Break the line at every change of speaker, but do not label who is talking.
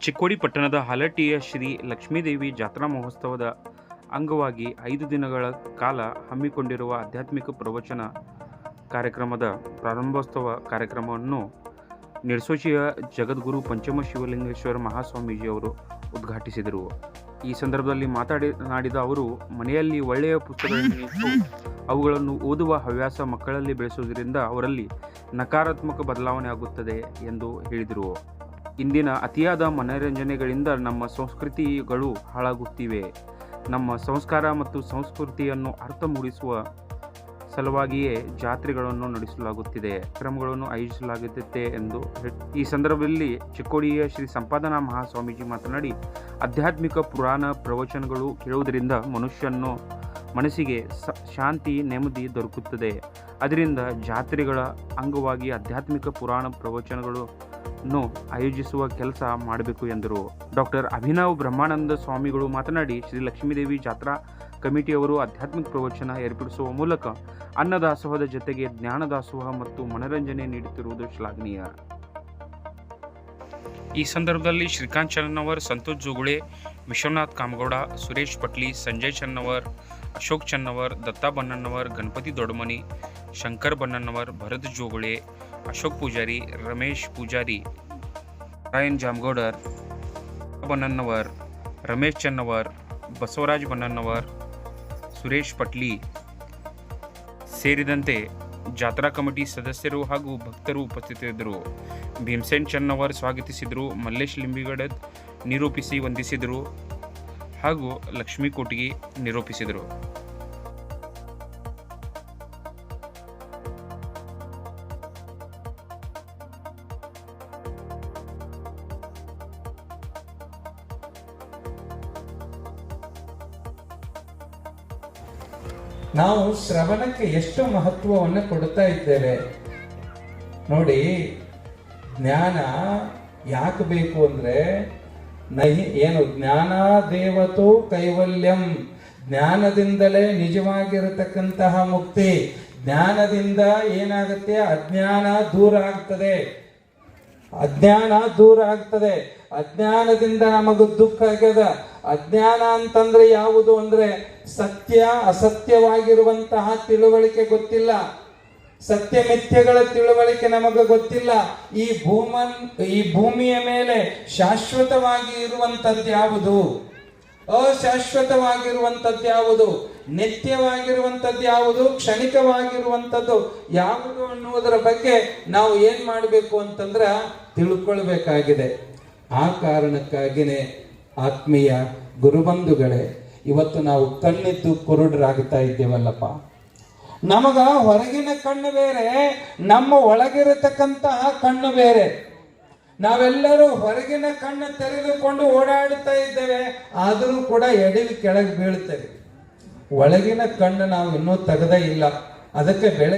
ಚಿಕ್ಕೋಡಿ ಪಟ್ಟಣದ ಹಲಟಿಯ ಶ್ರೀ ಲಕ್ಷ್ಮೀದೇವಿ ಜಾತ್ರಾ ಮಹೋತ್ಸವದ ಅಂಗವಾಗಿ ಐದು ದಿನಗಳ ಕಾಲ ಹಮ್ಮಿಕೊಂಡಿರುವ ಆಧ್ಯಾತ್ಮಿಕ ಪ್ರವಚನ ಕಾರ್ಯಕ್ರಮದ ಪ್ರಾರಂಭೋತ್ಸವ ಕಾರ್ಯಕ್ರಮವನ್ನು ನಿರ್ಸೋಚಿಯ ಜಗದ್ಗುರು ಪಂಚಮ ಶಿವಲಿಂಗೇಶ್ವರ ಮಹಾಸ್ವಾಮೀಜಿ ಅವರು ಉದ್ಘಾಟಿಸಿದರು. ಈ ಸಂದರ್ಭದಲ್ಲಿ ಮಾತನಾಡಿದ ಅವರು, ಮನೆಯಲ್ಲಿ ಒಳ್ಳೆಯ ಪುಸ್ತಕಗಳನ್ನು ಅವುಗಳನ್ನು ಓದುವ ಹವ್ಯಾಸ ಮಕ್ಕಳಲ್ಲಿ ಬೆಳೆಸುವುದರಿಂದ ಅವರಲ್ಲಿ ನಕಾರಾತ್ಮಕ ಬದಲಾವಣೆ ಆಗುತ್ತದೆ ಎಂದು ಹೇಳಿದರು. ಇಂದಿನ ಅತಿಯಾದ ಮನೋರಂಜನೆಗಳಿಂದ ನಮ್ಮ ಸಂಸ್ಕೃತಿಗಳು ಹಾಳಾಗುತ್ತಿವೆ. ನಮ್ಮ ಸಂಸ್ಕಾರ ಮತ್ತು ಸಂಸ್ಕೃತಿಯನ್ನು ಅರ್ಥ ಮೂಡಿಸುವ ಸಲುವಾಗಿಯೇ ಜಾತ್ರೆಗಳನ್ನು ನಡೆಸಲಾಗುತ್ತಿದೆ. ಕ್ರಮಗಳನ್ನು ಆಯೋಜಿಸಲಾಗುತ್ತದೆ ಎಂದು ಈ ಸಂದರ್ಭದಲ್ಲಿ ಚಿಕ್ಕೋಡಿಯ ಶ್ರೀ ಸಂಪಾದನಾ ಮಹಾಸ್ವಾಮೀಜಿ ಮಾತನಾಡಿ, ಆಧ್ಯಾತ್ಮಿಕ ಪುರಾಣ ಪ್ರವಚನಗಳು ಕೇಳುವುದರಿಂದ ಮನುಷ್ಯನು ಮನಸ್ಸಿಗೆ ಶಾಂತಿ, ನೆಮ್ಮದಿ ದೊರಕುತ್ತದೆ. ಅದರಿಂದ ಜಾತ್ರೆಗಳ ಅಂಗವಾಗಿ ಆಧ್ಯಾತ್ಮಿಕ ಪುರಾಣ ಪ್ರವಚನಗಳನ್ನು ಆಯೋಜಿಸುವ ಕೆಲಸ ಮಾಡಬೇಕು ಎಂದರು. ಡಾಕ್ಟರ್ ಅಭಿನವ್ ಬ್ರಹ್ಮಾನಂದ ಸ್ವಾಮಿಗಳು ಮಾತನಾಡಿ, ಶ್ರೀ ಲಕ್ಷ್ಮೀದೇವಿ ಜಾತ್ರಾ ಕಮಿಟಿಯವರು ಆಧ್ಯಾತ್ಮಿಕ ಪ್ರವಚನ ಏರ್ಪಡಿಸುವ ಮೂಲಕ ಅನ್ನದಾಸೋಹದ ಜೊತೆಗೆ ಜ್ಞಾನದಾಸೋಹ ಮತ್ತು ಮನರಂಜನೆ ನೀಡುತ್ತಿರುವುದು ಶ್ಲಾಘನೀಯ. ಈ ಸಂದರ್ಭದಲ್ಲಿ ಶ್ರೀಕಾಂತ್ ಚನ್ನವರ್, ಸಂತೋಷ್ ಜೋಗುಳೆ, ವಿಶ್ವನಾಥ್ ಕಾಮಗೌಡ, ಸುರೇಶ್ ಪಟ್ಲಿ, ಸಂಜಯ್ ಚನ್ನವರ್, ಅಶೋಕ್ ಚನ್ನವರ್, ದತ್ತಾ ಬನ್ನಣ್ಣವರ್, ಗಣಪತಿ ದೊಡ್ಡಮನಿ, ಶಂಕರ್ ಬನ್ನಣ್ಣವರ್, ಭರತ್ ಜೋಗುಳೆ ಅಶೋಕ್ ಪೂಜಾರಿ, ರಮೇಶ್ ಪೂಜಾರಿ ರಾಯನ್ ಜಾಮಗೌಡರ್, ಬನ್ನಣ್ಣವರ್, ರಮೇಶ್ ಚನ್ನವರ್, ಬಸವರಾಜ್ ಬನ್ನಣ್ಣವರ್, ಸುರೇಶ್ ಪಟ್ಲಿ ಸೇರಿದಂತೆ ಜಾತ್ರಾ ಕಮಿಟಿ ಸದಸ್ಯರು ಹಾಗೂ ಭಕ್ತರು ಉಪಸ್ಥಿತರಿದ್ದರು. ಭೀಮಸೇನ್ ಚನ್ನವರ್ ಸ್ವಾಗತಿಸಿದರು, ಮಲ್ಲೇಶ್ ಲಿಂಬಿಗಡದ್ ನಿರೂಪಿಸಿ ವಂದಿಸಿದರು ಹಾಗೂ ಲಕ್ಷ್ಮೀ ಕೋಟಿಗೆ ನಿರೂಪಿಸಿದರು.
ನಾವು ಶ್ರವಣಕ್ಕೆ ಎಷ್ಟು ಮಹತ್ವವನ್ನು ಕೊಡ್ತಾ ಇದ್ದೇವೆ? ನೋಡಿ, ಜ್ಞಾನ ಯಾಕೆ ಬೇಕು ಅಂದ್ರೆ, ನಹಿ, ಏನು, ಜ್ಞಾನ ದೇವತು ಕೈವಲ್ಯಂ. ಜ್ಞಾನದಿಂದಲೇ ನಿಜವಾಗಿರತಕ್ಕಂತಹ ಮುಕ್ತಿ. ಜ್ಞಾನದಿಂದ ಏನಾಗುತ್ತೆ? ಅಜ್ಞಾನ ದೂರ ಆಗ್ತದೆ. ಅಜ್ಞಾನ ದೂರ ಆಗ್ತದೆ. ಅಜ್ಞಾನದಿಂದ ನಮಗ ದುಃಖ ಆಗ್ಯದ. ಅಜ್ಞಾನ ಅಂತಂದ್ರೆ ಯಾವುದು ಅಂದ್ರೆ ಸತ್ಯ, ಅಸತ್ಯವಾಗಿರುವಂತಹ ತಿಳುವಳಿಕೆ ಗೊತ್ತಿಲ್ಲ. ಸತ್ಯ ಮಿಥ್ಯಗಳ ತಿಳುವಳಿಕೆ ನಮಗೆ ಗೊತ್ತಿಲ್ಲ. ಈ ಭೂಮನ್, ಈ ಭೂಮಿಯ ಮೇಲೆ ಶಾಶ್ವತವಾಗಿ ಇರುವಂತದ್ದು ಯಾವುದು? ಅಶಾಶ್ವತವಾಗಿರುವಂತದ್ದು ಯಾವುದು? ನಿತ್ಯವಾಗಿರುವಂಥದ್ದು ಯಾವುದು? ಕ್ಷಣಿಕವಾಗಿರುವಂಥದ್ದು ಯಾವುದು ಅನ್ನುವುದರ ಬಗ್ಗೆ ನಾವು ಏನು ಮಾಡಬೇಕು ಅಂತಂದ್ರೆ ತಿಳ್ಕೊಳ್ಬೇಕಾಗಿದೆ. ಆ ಕಾರಣಕ್ಕಾಗಿನೇ ಆತ್ಮೀಯ ಗುರುಬಂಧುಗಳೇ, ಇವತ್ತು ನಾವು ಕಣ್ಣಿದ್ದು ಕುರುಡರಾಗ್ತಾ ಇದ್ದೇವಲ್ಲಪ್ಪ. ನಮಗ ಹೊರಗಿನ ಕಣ್ಣು ಬೇರೆ, ನಮ್ಮ ಒಳಗಿರತಕ್ಕಂತಹ ಕಣ್ಣು ಬೇರೆ. ನಾವೆಲ್ಲರೂ ಹೊರಗಿನ ಕಣ್ಣು ತೆರೆದುಕೊಂಡು ಓಡಾಡ್ತಾ ಇದ್ದೇವೆ, ಆದರೂ ಕೂಡ ಎಡವಿ ಕೆಳಗೆ ಬೀಳ್ತೇವೆ ಒಳಗಿನ ಕಣ್ಣು ನಾವು ಇನ್ನೂ ತೆಗೆದೇ ಇಲ್ಲ. ಅದಕ್ಕೆ ಬೆಳೆ